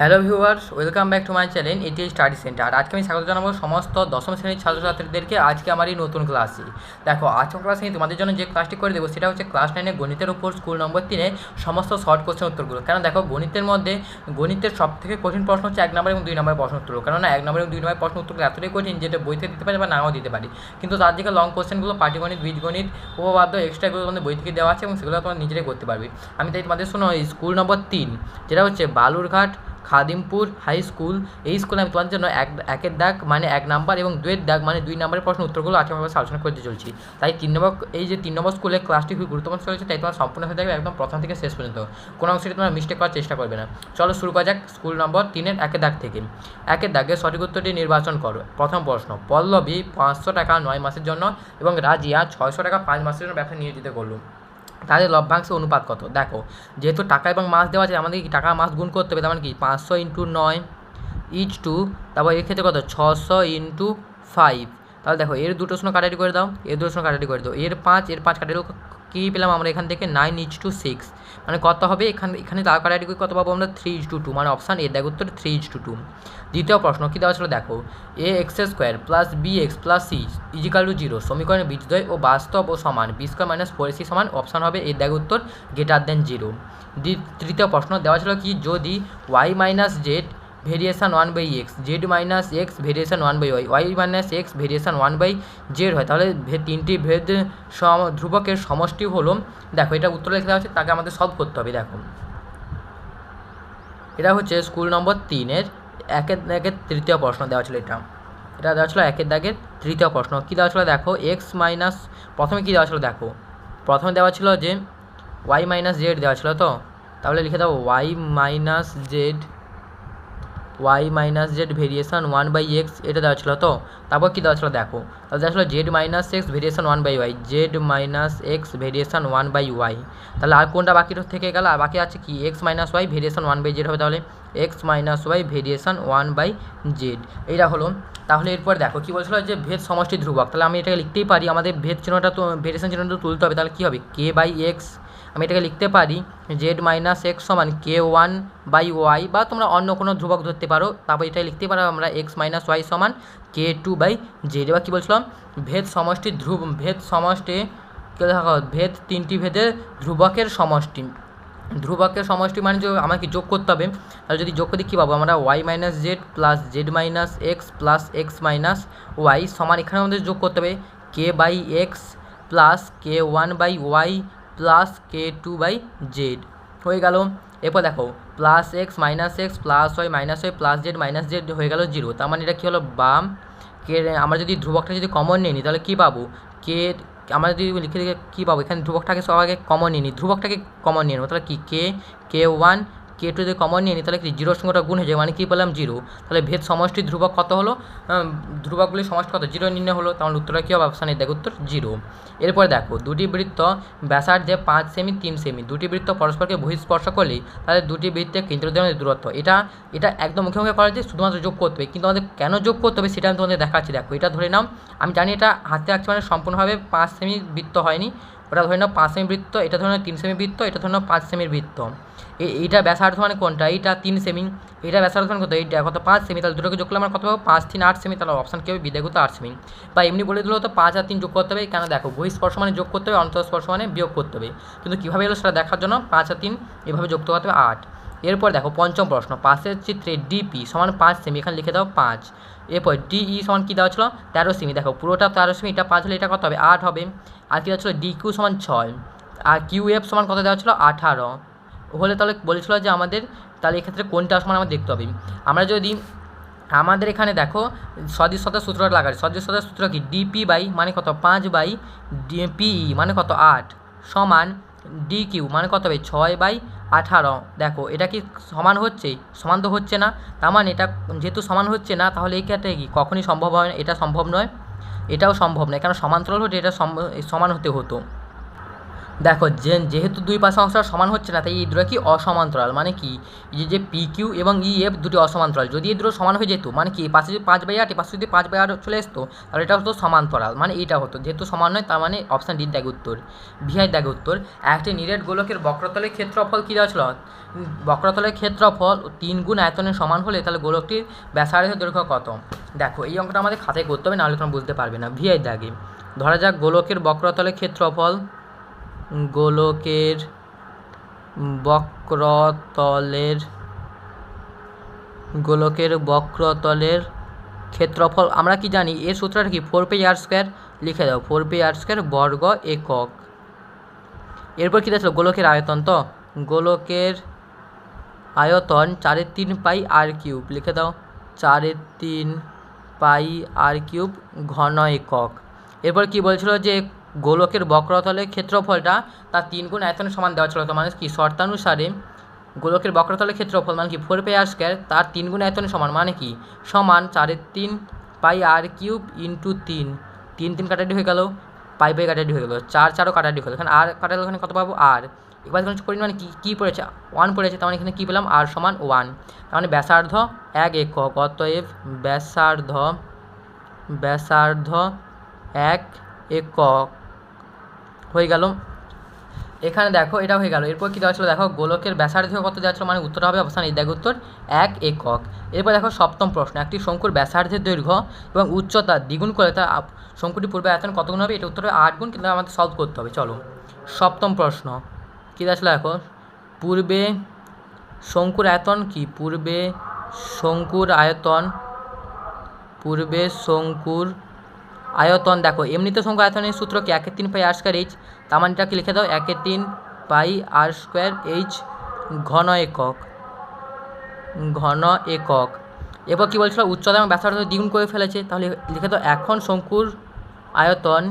Hello viewers, welcome back to my channel এটি study centre. আজকে আমি স্বাগত জানাব সমস্ত দশম শ্রেণির ছাত্রছাত্রীদেরকে। আজকে আমার এই নতুন ক্লাসে। দেখো, আজকের ক্লাসে আমি তোমাদের জন্য যে ক্লাসটি করে দেবো, সেটা হচ্ছে ক্লাস নাইনে গণিতের উপর স্কুল নম্বর তিনে সমস্ত শর্ট কোশ্চেন উত্তরগুলো। কারণ দেখো, গণিতের মধ্যে গণিতের সব থেকে কঠিন প্রশ্ন হচ্ছে এক নম্বর এবং দুই নম্বর প্রশ্ন উত্তর। কেননা এক নম্বর এবং দুই নম্বর প্রশ্ন উত্তরগুলো এতটাই কঠিন যেটা বই থেকে দিতে পারি বা নাও দিতে পারি। কিন্তু তার দিকে লং কোশ্চেনগুলো পাটিগণিত, বীজগণিত উপবাদ্য এক্সট্রাগুলো তোমাদের বই থেকে দেওয়া আছে এবং সেগুলো তোমরা নিজেরাই করতে পারবে। আমি তাই তোমাদের শোনো স্কুল নম্বর তিন, যেটা হচ্ছে বালুরঘাট খাদিমপুর হাই স্কুল, এই স্কুলে আমি তোমাদের জন্য এক, একের দাগ মানে এক নাম্বার এবং দুয়ের দাগ মানে দুই নাম্বারের প্রশ্ন উত্তরগুলো আজকে আমরা আলোচনা করতে চলছি। তাই তিন নম্বর, এই যে তিন নম্বর স্কুলে ক্লাসটি খুব গুরুত্বপূর্ণ চলেছে তাই তোমার সম্পূর্ণ হয়ে থাকবে একদম প্রথম থেকে শেষ পর্যন্ত। কোনো অংশে তোমরা মিস্টেক করার চেষ্টা করবে না। চলো শুরু করা যাক স্কুল নম্বর তিনের একের দাগ থেকে। একের দাগে সঠিক উত্তরটি নির্বাচন করো। প্রথম প্রশ্ন, পল্লবী পাঁচশো টাকা নয় মাসের জন্য এবং রাজিয়া ছয়শো টাকা পাঁচ মাসের জন্য ব্যবসা নিয়োজিত করল। তাদের লভ্যাংশ অনুপাত কত? দেখো, যেহেতু টাকা এবং মাস দেওয়া আছে আমাদের কি টাকা মাস গুণ করতে হবে? তার মানে কি? পাঁচশো ইন্টু নয় ইচ টু তারপর এক্ষেত্রে কত? ছশো ইন্টু ফাইভ তাহলে দেখো, এর দুটো শূন্য কাটাটি করে দাও, এর দুটো শূন্য কাটাটি করে দাও। এর পাঁচ এর পাঁচ কাটাটি কী পেলাম আমরা এখান থেকে? নাইন ইচ টু সিক্স মানে কত হবে? এখানে এখানে তার কাটাটি করে কত পাবো আমরা? Three is to two two option এর দেখো উত্তর থ্রি ইজ টু টু দ্বিতীয় প্রশ্ন কী দেওয়া ছিল? দেখো A X square plus B X plus C equal to zero সমীকরণের বীজদ্বয় ও বাস্তব ও সমান। B square minus four C সমান অপশান হবে এর দেখ উত্তর গ্রেটার দেন জিরো তৃতীয় প্রশ্ন দেওয়া ছিল কি? যদি Y minus Z variation one by X Z minus X variation one by Y Y minus X variation one by Z হয়। তাহলে তিনটি ভেদ সম ধ্রুবকের সমষ্টি হলো, দেখো এটা উত্তর লিখে দেওয়া হচ্ছে তাকে আমাদের সলভ করতে হবে, দেখো। এটা হচ্ছে স্কুল নম্বর তিনের একের দাগের তৃতীয় প্রশ্ন দেওয়া ছিল এটা। এটা দেওয়া ছিল একের দাগের তৃতীয় প্রশ্ন। কী দেওয়া ছিল দেখো? এক্স মাইনাস প্রথমে কী দেওয়া ছিল দেখো? প্রথমে দেওয়া ছিল যে ওয়াই মাইনাস জেড দেওয়া ছিল তো? তাহলে লিখে দাও Y minus Z Y minus Z variation one by X এটা দেওয়া ছিল তো? তারপর কী দেওয়া ছিল দেখো? তাহলে দেওয়া ছিল Z minus X variation one by Y Z minus X variation one by Y তাহলে আর কোনটা বাকি থেকে গেল? আর বাকি আছে কি? X minus Y variation one by Z হবে তাহলে। X minus Y variation one by Z এইটা হলো। তাহলে এরপর দেখো, কী বলছিল যে ভেদ সমষ্টি ধ্রুবক? তাহলে আমি এটাকে লিখতেই পারি। আমাদের ভেদ চিহ্নটা তো ভেরিয়েশন চিহ্নটা তুলতে হবে। তাহলে কী হবে? কে বাই এক্স আমি এটাকে লিখতে পারি জেড মাইনাস এক্স সমান কে ওয়ান বাই ওয়াই বা তোমরা অন্য কোনো ধ্রুবক ধরতে পারো। তারপর এটা লিখতে পারো আমরা এক্স মাইনাস ওয়াই সমান কে টু বাই জেড এবার কী বলছিলাম? ভেদ সমষ্টি ধ্রুব, ভেদ সমষ্টি দেখো, ভেদ তিনটি ভেদের ধ্রুবকের সমষ্টি। ধ্রুবকের সমষ্টি মানে যে আমাকে যোগ করতে হবে। তাহলে যদি যোগ করি কী পাবো আমরা? Y minus Z plus Z minus X plus X minus Y সমান এখানে আমাদের যোগ করতে হবে। K by X plus K one by Y plus K two by Z হয়ে গেল। এরপর দেখো plus X minus X plus Y minus Y plus Z minus Z হয়ে গেল জিরো তার মানে এটা কী হলো? বাম। কে আমরা যদি ধ্রুবকটা যদি কমন নিই, তাহলে কী পাবো? কে আমরা যদি লিখে লিখে কী পাবো? এখানে ধ্রুবকটাকে সবাইকে কমন নিয়ে নিই। ধ্রুবকটাকে কমন নিয়ে নেব। তাহলে কি? K K one K two যদি কমন নিয়ে নিই তাহলে কি জিরোর ওটা গুণ হয়ে যায় মানে কী পেলাম জিরো তাহলে ভেদ সমষ্টি ধ্রুবক কত হলো? ধ্রুবকগুলির সমষ্টি কত? জিরো নির্ণয় হলো। তাহলে উত্তরটা কী হবে? অপশানে দেখ, উত্তর জিরো এরপরে দেখো, দুটি বৃত্ত ব্যাসার্ধে পাঁচ সেমি, তিন সেমি। দুটি বৃত্ত পরস্পরকে বহিঃস্পর্শ করলেই তাদের দুটি বৃত্তের কেন্দ্রদের দূরত্ব। এটা এটা একদম মুখে মুখে করা যায় শুধুমাত্র যোগ করতে হবে। কিন্তু আমাদের কেন যোগ করতে হবে সেটা আমি তোমাদের দেখাচ্ছি। দেখো, এটা ধরে নাও। আমি জানি এটা হাতে রাখছি মানে সম্পূর্ণভাবে পাঁচ সেমি বৃত্ত হয়নি। ওটা ধরে নাও পাঁচ সেমি বৃত্ত এটা ধরে নাও তিন সেমি বৃত্ত এটা ধরে নাও পাঁচ সেমির বৃত্ত এইটা ব্যাসার্ধ মানে কোনটা? এইটা তিন সেমি। এটা ব্যাসার্ধ মানে কত? এইটা কত পাঁচ সেমি। তাহলে দুটোকে যোগ করলে আমরা কত পাবো? পাঁচ, তিন, আট সেমি। তাহলে অপশান কী হবে? তো আট সেমি। বা এমনি বলে দিলেও তো পাঁচ আর তিন যোগ করতে হবে। কেন? দেখো বহিঃস্পর্শ মানে যোগ করতে হবে, অন্তঃস্পর্শ মানে বিয়োগ করতে হবে। কিন্তু কীভাবে এলো সেটা দেখার জন্য পাঁচ আর তিন এভাবে যোগ করতে হবে আট। এরপর দেখো পঞ্চম প্রশ্ন, পাশের চিত্রে ডিপি সমান পাঁচ সেমি এখানে লিখে দাও পাঁচ। এরপর ডিই সমান কী দেওয়া ছিল? তেরো সেমি দেখো পুরোটা তেরো সেমি এটা পাঁচ হলে এটা কত হবে? আট হবে। আর কী দেওয়া ছিল? ডি কিউ সমান ছয়। আর কিউ এফ সমান কত দেওয়া ছিল? আঠারো। হলে তাহলে বলেছিল যে আমাদের, তাহলে এক্ষেত্রে কোনটা সমান আমার দেখতে হবে। আমরা যদি আমাদের এখানে দেখো সদৃশতার সূত্রটা লাগাই সদৃশতার সূত্র কি? ডিপি বাই মানে কত? পাঁচ বাই পিই মানে কত? আট সমান ডি কিউ মানে কত হবে? ছয় বাই আঠারো। দেখো, এটা কি সমান হচ্ছে? সমান তো হচ্ছে না। তার মানে এটা যেহেতু সমান হচ্ছে না, তাহলে এই ক্ষেত্রে কি? কখনই সম্ভব হয় না। এটা সম্ভব নয়। এটাও সম্ভব নয়। কারণ সমান্তরাল হতে এটা সমান হতে হতো। দেখো, যে, যেহেতু দুই পাশে অংশটা সমান হচ্ছে না, তাই এই দুটো কি অসমান্তরাল? মানে কি? এই যে পি কিউ এবং ই এফ দুটি অসমান্তরাল। যদি এই দুটো সমান হয়ে যেত মানে কি পাশে যদি পাঁচ বাই আট পাশে যদি পাঁচ বাই আট চলে আসতো তাহলে এটা হতো সমান্তরাল। মানে এইটা হতো। যেহেতু সমান নয়, তার মানে অপশান ডির দাগে উত্তর ভিআই দাগে উত্তর। একটি নিরেট গোলকের বক্রতলের ক্ষেত্রফল কী দেওয়া ছিল? বক্রতলের ক্ষেত্রফল তিন গুণ আয়তনের সমান হলে তাহলে গোলকটির ব্যাসার্ধের দৈর্ঘ্য কত? দেখো, এই অঙ্কটা আমাদের খাতায় করতে হবে, নাহলে তোমরা বুঝতে পারবে না। ভিআই দাগে। ধরা যাক গোলকের বক্রতলের ক্ষেত্রফল গোলকের বক্রতলের গোলকের বক্রতলের ক্ষেত্রফল, আমরা কি জানি? এর সূত্রটা কি? ফোর পে আর স্কোয়ার লিখে দাও। ফোর পে আর স্কোয়ার বর্গ একক। এরপর কী দেখল গোলকের আয়তন তো? গোলকের আয়তন চারের তিন পাই আর কিউব। লিখে দাও। চারের তিন পাই আর কিউব ঘন একক। এরপর কি বলছিল যে গোলকের বক্রতলের ক্ষেত্রফলটা তার তিন গুণ আয়তনের সমান দেওয়া ছিল। তো মানে কি? শর্তানুসারে গোলকের বক্রতলের ক্ষেত্রফল মানে কি? ফোর পাই আর স্কোয়ার তার তিন গুণ আয়তনের সমান মানে কি? সমান চারের তিন পাই আর কিউব ইন্টু তিন। তিন তিন কাটাটি হয়ে গেল পাই পাই কাটাটি হয়ে গেল। চার চারও কাটাটি হয়ে গেল এখানে আর কাটালে এখানে কত পাবো? আর এবার এখানে পরিমাণ কী? কী পড়েছে? ওয়ান পড়েছে, তার মানে এখানে কী পেলাম? আর সমান ওয়ান তার মানে ব্যাসার্ধ এক একক, অতএব ব্যাসার্ধ ব্যাসার্ধ এক একক। হয়ে গেল। এখানে দেখো এটা হয়ে গেল। এরপর কী দেওয়া ছিল দেখো, গোলকের ব্যাসার্ধ কত দেওয়া ছিল মানে উত্তর হবে অবস্থান এই দেখো উত্তর, এক একক। এরপর দেখো, সপ্তম প্রশ্ন। একটি শঙ্কুর ব্যাসার্ধের দৈর্ঘ্য এবং উচ্চতা, দ্বিগুণ করে তার শঙ্কুটি পূর্বে আয়তন কত গুণ হবে? এটা উত্তর হবে আট গুণ, কিন্তু আমাদের সলভ করতে হবে। চলো। সপ্তম প্রশ্ন। কী দেওয়া ছিল দেখো, পূর্বে শঙ্কুর আয়তন কি? পূর্বে শঙ্কুর আয়তন, পূর্বে শঙ্কুর আয়তন, দেখো, এমনিতে শঙ্কু আয়তনের সূত্র কি? একের তিন পাই আর স্কোয়ার এইচ তার মানেটাকে লিখে দাও? একের তিন পাই আর স্কোয়ার এইচ ঘন একক ঘন একক। এরপর কী বলছিল? উচ্চতা এবং ব্যাসার্ধ দ্বিগুণ করে ফেলেছে। তাহলে লিখে দাও, এখন শঙ্কুর আয়তন,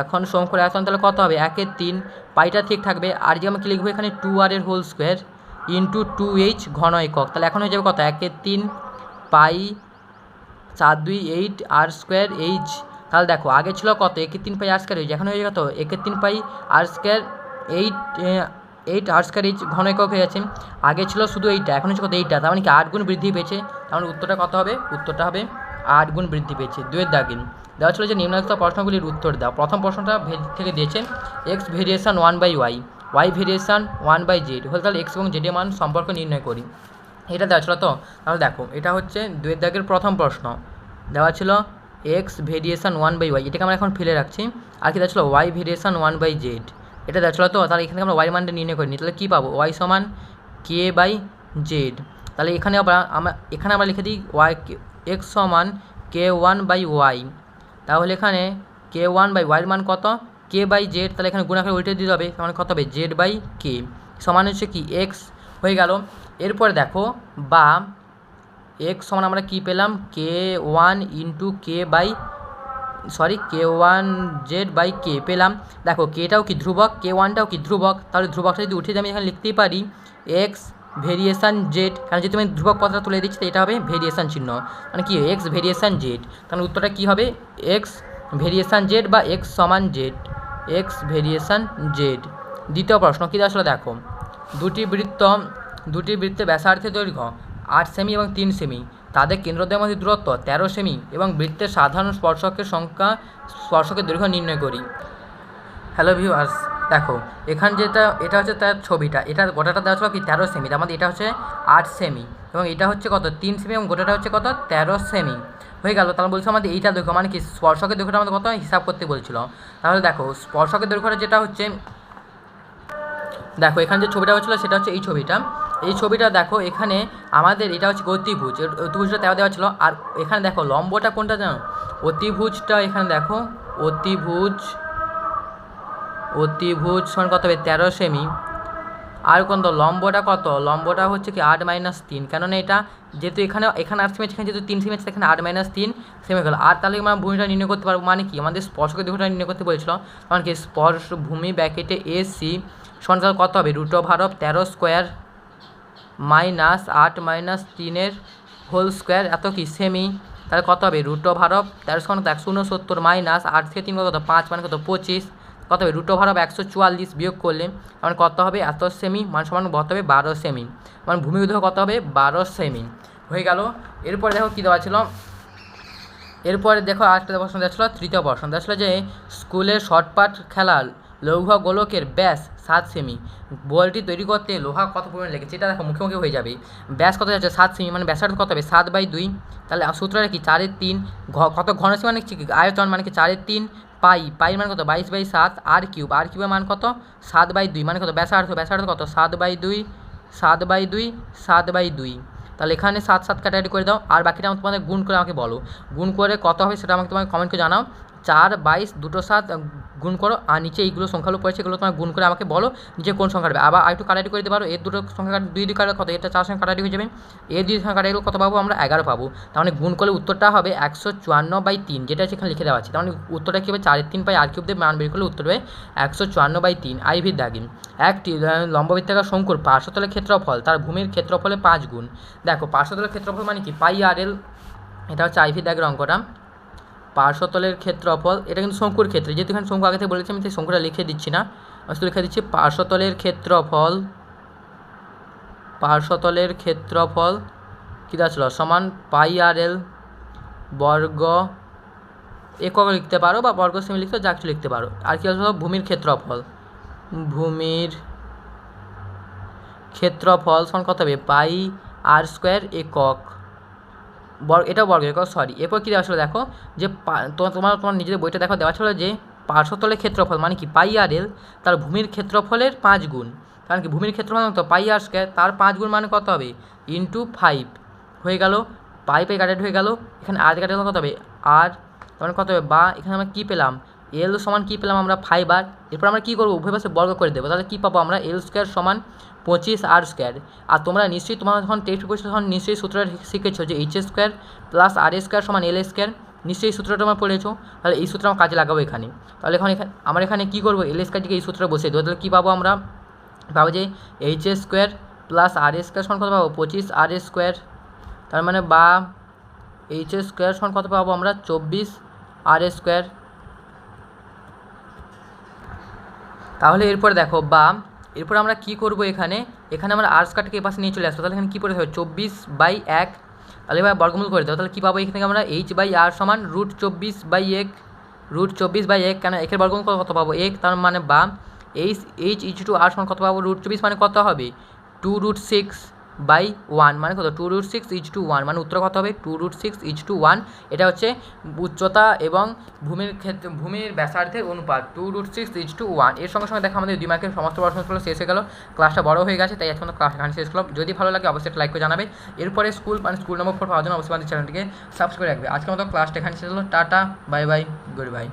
এখন শঙ্কুর আয়তন তাহলে কত হবে? একের তিন পাইটা ঠিক থাকবে। আর যে আমি কি লিখব এখানে? টু আর এর whole square into two H ঘন একক। তাহলে এখন হয়ে যাবে কত? একের তিন পাই চার দুই এইট আর স্কোয়ার এইচ। তাহলে দেখো, আগে ছিল কত? একের তিন পাই আর স্কোয়ার এইচ, এখন হয়ে কত? একের তিন pi R square eight eight R square H ঘন একক হয়ে যাচ্ছে। আগে ছিল শুধু এইটা, এখন হচ্ছে কত? এইটা। তার মানে কি আট গুণ বৃদ্ধি পেয়েছে। তার মানে উত্তরটা কত হবে? উত্তরটা হবে আট গুণ বৃদ্ধি পেয়েছে। দুয়ের দাগিন। দেওয়া ছিল যে নিম্নলিখিত প্রশ্নগুলির উত্তর দাও। প্রথম প্রশ্নটা ভে- থেকে দিয়েছে X variation one by Y Y variation one by Z হলে তাহলে এক্স এবং জেডের মান সম্পর্ক নির্ণয় করি। এটা দেওয়া ছিল তো? তাহলে দেখো, এটা হচ্ছে দুয়ের দাগের প্রথম প্রশ্ন। দেওয়া ছিল X variation one by Y এটাকে আমরা এখন ফেলে রাখছি। আর কি দেওয়া ছিল? Y variation one by Z এটা দেওয়া ছিল তো? তাহলে এখানে আমরা ওয়াই মানটা নির্ণয় করিনি। তাহলে কী পাবো? ওয়াই সমান কে বাই জেড তাহলে এখানে আবার আমরা এখানে আমরা লিখে দিই ওয়াই এক্স সমান কে ওয়ান বাই ওয়াই তাহলে এখানে কে ওয়ান বাই ওয়াইয়ের মান কত? কে বাই জেড তাহলে এখানে গুণাকার উল্টে দিতে হবে। তার মানে কত হবে? জেড বাই কে সমান হচ্ছে কি? এক্স হয়ে গেল। এরপরে দেখো, বা এক্স সমান আমরা কী পেলাম? K one into K by sorry K one Z by K পেলাম। দেখো কেটাও কি ধ্রুবক কে ওয়ানটাও কি ধ্রুবক? তাহলে ধ্রুবকটা যদি উঠে আমি এখানে লিখতেই পারি এক্স ভেরিয়েশান জেড কারণ যেহেতু আমি ধ্রুবক কথাটা তুলে দিচ্ছি এটা হবে ভেরিয়েশান চিহ্ন। মানে কি এক্স ভেরিয়েশান জেড কারণ উত্তরটা কী হবে? এক্স ভেরিয়েশান জেড বা এক্স সমান জেড এক্স ভেরিয়েশান জেড দ্বিতীয় প্রশ্ন কী আসলে দেখো? দুটি বৃত্ত দুটি বৃত্তে ব্যাসার্ধের দৈর্ঘ্য আট সেমি এবং তিন সেমি। তাদের কেন্দ্রদের মধ্যে দূরত্ব তেরো সেমি এবং বৃত্তের সাধারণ স্পর্শকের সংখ্যা স্পর্শকের দৈর্ঘ্য নির্ণয় করি। হ্যালো ভিউয়ার্স দেখো, এখান যেটা, এটা হচ্ছে তার ছবিটা। এটা গোটাটা দেওয়া ছিল কি তেরো সেমি। তার মধ্যে এটা হচ্ছে আট সেমি এবং এটা হচ্ছে কত? তিন সেমি এবং গোটাটা হচ্ছে কত? তেরো সেমি। হয়ে গেল, তাহলে বলছো আমাদের এইটা দৈর্ঘ্য মানে কি স্পর্শকের দৈর্ঘ্যটা আমাদের কত? হিসাব করতে বলছিল। তাহলে দেখো, স্পর্শকের দৈর্ঘ্যটা যেটা হচ্ছে, দেখো, এখানে যে ছবিটা হচ্ছিল সেটা হচ্ছে এই ছবিটা। এই ছবিটা দেখো, এখানে আমাদের এটা হচ্ছে অতিভুজ অতিভুজটা দেওয়া দেওয়া ছিল। আর এখানে দেখো, লম্বটা কোনটা জানো? অতিভুজটা এখানে দেখো, অতিভুজ অতিভুজ সমান কত হবে? তেরো সেমি। আর কোন তো, লম্বটা কত? লম্বটা হচ্ছে কি আট মাইনাস তিন। কেননা এটা যেহেতু এখানে এখানে আট সেমি এখানে যেহেতু তিন সেমি আছে এখানে আট মাইনাস তিন সেমি গেল। আর তাহলে আমরা ভূমিটা নির্ণয় করতে পারব? মানে কি? আমাদের স্পর্শকের দৈর্ঘ্যটা নির্ণয় করতে বলেছিল। মানে কি? স্পর্শ ভূমি ব্যাকেটে এসি সমান কত হবে? রুট ওভার অফ তেরো স্কোয়ার মাইনাস আট মাইনাস তিনের হোল স্কোয়ার, এত কি? সেমি। তাহলে কত হবে? রুট ওভার অফ তেরো সমান কত? একশো উনসত্তর মাইনাস আট থেকে তিন কত? পাঁচ মানে কত? পঁচিশ। কত হবে? রুট ওভার অফ একশো চুয়াল্লিশ বিয়োগ করলে মানে কত হবে? এত সেমি। মান সমান কত হবে? বারো সেমি। মানে ভূমি উদ্ধ কত হবে? বারো সেমি। হয়ে গেল। এরপরে দেখো কী দেওয়া ছিল? এরপরে দেখো আরেকটা প্রশ্ন দেওয়া ছিল, তৃতীয় প্রশ্ন দেওয়া ছিল যে, স্কুলের শর্টপাট খেলার লৌহ গোলকের ব্যাস সাত সেমি বলটি তৈরি করতে লোহা কত পরিমাণ লেগেছে এটা দেখো মুখে মুখে হয়ে যাবে। ব্যাস কত যাচ্ছে? সাত সেমি মানে ব্যাসার্ধ কত হবে? সাত বাই দুই। তাহলে সূত্রটা কি? চারের তিন। কত ঘন সেমি মানে কি? আয়তন মানে কি? চারের তিন পাই। পাই মানে কত? বাইশ বাই সাত। আর কিউব আর কিউবের মান কত? সাত বাই দুই। মানে কত? ব্যাসার্ধ। ব্যাসার্ধ কত? সাত বাই দুই। সাত বাই দুই। সাত বাই দুই। তাহলে এখানে সাত সাত কাটাকাটি করে দাও। আর বাকিটা আমার তোমাদের গুণ করে আমাকে বলো। গুণ করে কত হবে সেটা আমাকে তোমাকে কমেন্ট করে জানাও। চার, বাইশ, দুটো সাত গুণ করো, আর নিচে এইগুলো সংখ্যাগুলো পড়েছে, এগুলো তোমার গুণ করে আমাকে বলো নিচে কোন সংখ্যা হবে আবার একটু কাটাকাটি করে দিতে পারো, এর দুটো সংখ্যা দুই দুই কাটা কত? এটা চার সঙ্গে কাটাকাটি হয়ে যাবে। এর দুই সংখ্যা কাটাকাটি কত পাবো? আমরা এগারো পাবো। মানে গুণ করলে উত্তরটা হবে একশো চুয়ান্ন বাই তিন, যেটা এখানে লিখে দেওয়া আছে। মানে উত্তরটা কী হবে? চারের তিন পাই আর কিউব দিয়ে মান বের করলে উত্তর হবে একশো চুয়ান্ন বাই তিন আইভির দাগিন একটি লম্ববৃত্তাকার শঙ্কুর পার্শ্বতলের ক্ষেত্রফল, তার ভূমির ক্ষেত্রফলে পাঁচ গুণ। দেখো, পার্শ্বতলের ক্ষেত্রফল মানে কি? পাই আর এল, এটা হচ্ছে আইভি দাগের অঙ্কটা। পার্শ্বতলের ক্ষেত্রফল, এটা কিন্তু শঙ্কুর ক্ষেত্রে। যেহেতু এখানে শঙ্কু আগে থেকে বলেছি, আমি সেই শঙ্কুটা লিখে দিচ্ছি না। আমি শুধু লিখে দিচ্ছি, পার্শ্বতলের ক্ষেত্রফল পার্শ্বতলের ক্ষেত্রফল কী ছিল সমান পাই আর এল বর্গ একক লিখতে পারো বা বর্গ সেমি লিখতে যা কিছু লিখতে পারো। আর কি আসলে? ভূমির ক্ষেত্রফল। ভূমির ক্ষেত্রফল সমান কত হবে? পাই আর স্কোয়ার একক। বর্গ এটাও বর্গ একক সরি এরপর কী দেওয়া দেখো যে তোমার তোমার নিজের বইটা দেখো, দেওয়া ছিল যে পার্শ্বতলের ক্ষেত্রফল মানে কি? পাই আর এল তার ভূমির ক্ষেত্রফলের পাঁচ গুণ। কারণ কি? ভূমির ক্ষেত্রফল তো পাই আর স্কোয়ার তার পাঁচ গুণ মানে কত হবে? ইন্টু ফাইভ হয়ে গেল পাই পাই কাটেড হয়ে গেল, এখানে আর কাটেড কত হবে? আর তখন কত হবে? বা, এখানে আমরা কী পেলাম? এল সমান কী পেলাম আমরা ফাইভ আর? এরপর আমরা কী করব? উভয় পাশে বর্গ করে দেবো। তাহলে কী পাবো আমরা? এল স্কোয়ার সমান পঁচিশ আর স্কোয়ার আর তোমরা নিশ্চয়ই তোমরা যখন টেস্ট পড়ছো তখন নিশ্চয়ই সূত্রটা শিখেছো যে H square plus R square সমান এল স্কোয়ার নিশ্চয়ই এই সূত্রটা তোমরা পড়েছো। তাহলে এই সূত্র আমরা কাজে লাগাবো এখানে। তাহলে এখন এখানে আমরা এখানে কী করব? এল স্কোয়ারটিকে এই সূত্রটা বসিয়ে দেবো। তাহলে কী পাবো আমরা? পাবো যে H square plus R square সমান কত পাবো? পঁচিশ আর স্কোয়ার তার মানে বা এইচ স্কোয়ার সমান কত পাবো আমরা? চব্বিশ আর স্কোয়ার তাহলে এরপর দেখো, বা, এরপর আমরা কি করব এখানে? এখানে আমরা আর্স কাটকে এ পাশে নিয়ে চলে আসব। তাহলে এখানে কী পড়ে হবে চব্বিশ বাই এক। তাহলে এবার বর্গমূল করে দেবো তাহলে কী পাবো? এখানে আমরা এইচ বাই আর সমান রুট চব্বিশ বাই এক। রুট চব্বিশ বাই এক কেন? একের বর্গমূল কত পাবো? এক তার মানে বা H H is to R সমান কত পাবো? রুট চব্বিশ মানে কত হবে? Two root six by one মানে কত? Two root six is to one মানে উত্তর কত হবে? Two root six is to one. এটা হচ্ছে উচ্চতা এবং ভূমির ক্ষেত্রে, ভূমির ব্যাসার্ধের অনুপাত। Two root six is to one. এর সঙ্গে সঙ্গে দেখো আমাদের দুই মার্কের সমস্ত প্রশ্নগুলো শেষ হয়ে গেল। ক্লাসটা বড় হয়ে গেছে, তাই এখন ক্লাস এখানে শেষ করলাম। যদি ভালো লাগে অবশ্যই লাইক করে জানাবে। এরপরে স্কুল মানে স্কুল নম্বর ফোর পাওয়ার জন্য অবশ্যই আমাদের চ্যানেলটিকে সাবস্ক্রাইব করে রাখবে। আজকের মতো ক্লাসটা এখানে শেষ হলো। Tata, bye bye, goodbye.